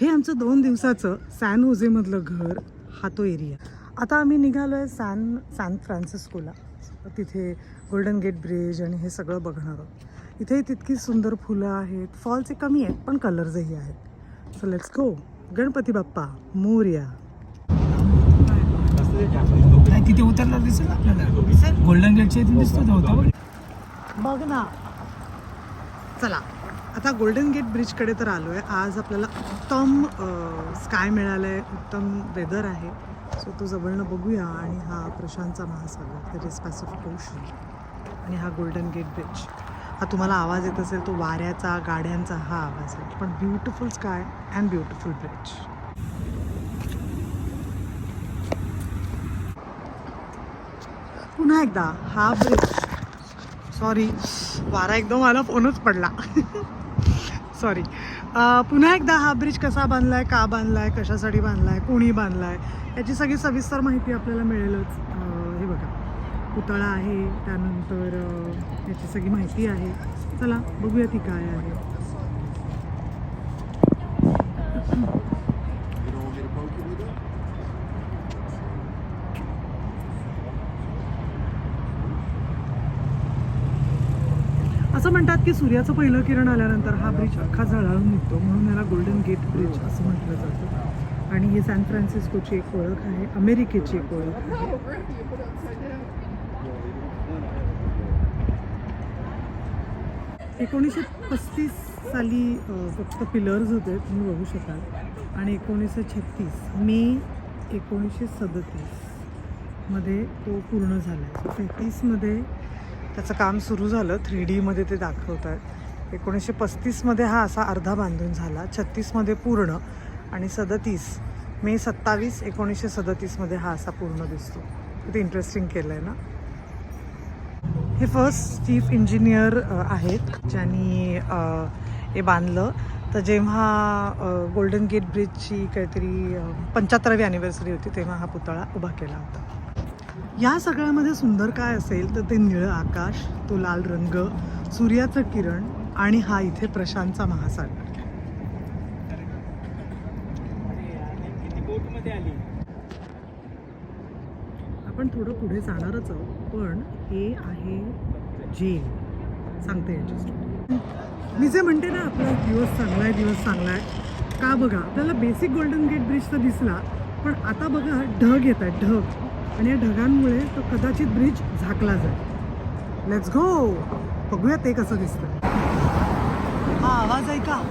हे आमचं दोन दिवसाचं सॅन होजेमधलं घर हा तो एरिया. आता आम्ही निघालो आहे सॅन सॅन फ्रान्सिस्कोला. तिथे गोल्डन गेट ब्रिज आणि हे सगळं बघणार आहोत. इथे तितकी सुंदर फुलं आहेत. फॉल्स कमी आहेत पण कलर्सही आहेत. So let's go Ganpati Bappa Morya. तिथे उतरला दिसेल आपल्याला. गोल्डन गेटच्या इथे दिसतो होता. बघ ना. चला. आता गोल्डन गेट ब्रिजकडे तर आलो आहे आज आपल्याला उत्तम स्काय मिळालं आहे उत्तम वेदर आहे. सो तो जवळनं बघूया आणि हा प्रशांतचा महासागर दॅट इज पॅसिफिक ओशन आणि हा गोल्डन गेट ब्रिज हा तुम्हाला आवाज येत असेल तो वाऱ्याचा गाड्यांचा हा आवाज आहे. पण beautiful sky and beautiful bridge पुन्हा एकदा हा ब्रिज सॉरी वारा एकदम मला फोनच पडला. सॉरी पुन्हा एकदा हा ब्रिज कसा बांधलाय का बांधलाय कशासाठी बांधलाय कोणी बांधलाय याची सगळी सविस्तर माहिती आपल्याला मिळेलच. हे बघा. पुतळा आहे त्यानंतर याची सगळी माहिती आहे. चला बघूया ती काय आहे. असं म्हणतात की सूर्याचं पहिलं किरण आल्यानंतर हा ब्रिज अख्खा झळाळून निघतो म्हणून याला गोल्डन गेट ब्रिज असं म्हटलं जातं. आणि ही सॅन फ्रान्सिस्कोची एक ओळख आहे अमेरिकेची एक ओळख आहे. एकोणीसशे पस्तीस साली फक्त पिलर्स होते तुम्ही बघू शकाल. आणि एकोणीसशे छत्तीस मे एकोणीसशे सदतीसमध्ये तो पूर्ण झाला आहे तेहतीसमध्ये त्याचं काम सुरू झालं. थ्री डीमध्ये ते दाखवत आहेत एकोणीसशे पस्तीसमध्ये हा असा अर्धा बांधून झाला. छत्तीसमध्ये पूर्ण आणि सदतीस मे सत्तावीस एकोणीसशे सदतीसमध्ये हा असा पूर्ण दिसतो. किती इंटरेस्टिंग केलं आहे ना? हे फर्स्ट चीफ इंजिनियर आहेत ज्यांनी हे बांधलं. तर जेव्हा गोल्डन गेट ब्रिजची काहीतरी पंच्याहत्तरावी ॲनिव्हर्सरी होती तेव्हा हा पुतळा उभा केला होता. या सगळ्यामध्ये सुंदर काय असेल तर ते निळं आकाश तो लाल रंग सूर्याचं किरण आणि हा इथे प्रशांतचा महासागर. आपण थोडं पुढे जाणारच आहोत पण हे आहे जेल सांगते याची स्टोरी मी जे म्हणते ना आपला दिवस चांगला आहे दिवस चांगला आहे का बघा आपल्याला बेसिक गोल्डन गेट ब्रिज तर दिसला पण आता बघा ढग येत आहेत ढग. आणि या ढगांमुळे तो कदाचित ब्रिज झाकला जाईल. लेट्स गो बघूया ते कसं दिसतं. हा आवाज आहे का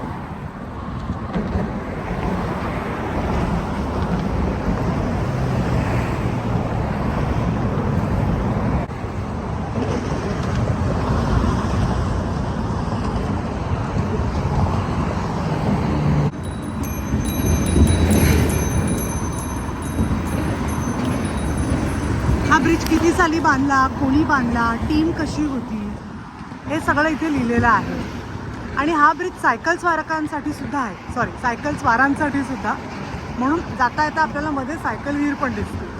ब्रिज किती साली बांधला कोणी बांधला टीम कशी होती हे सगळं इथे लिहिलेलं आहे. आणि हा ब्रिज सायकल स्वारकांसाठी सुद्धा आहे. सॉरी सायकल स्वारांसाठी सुद्धा. म्हणून जाता येता आपल्याला मध्ये सायकल विहीर पण दिसते.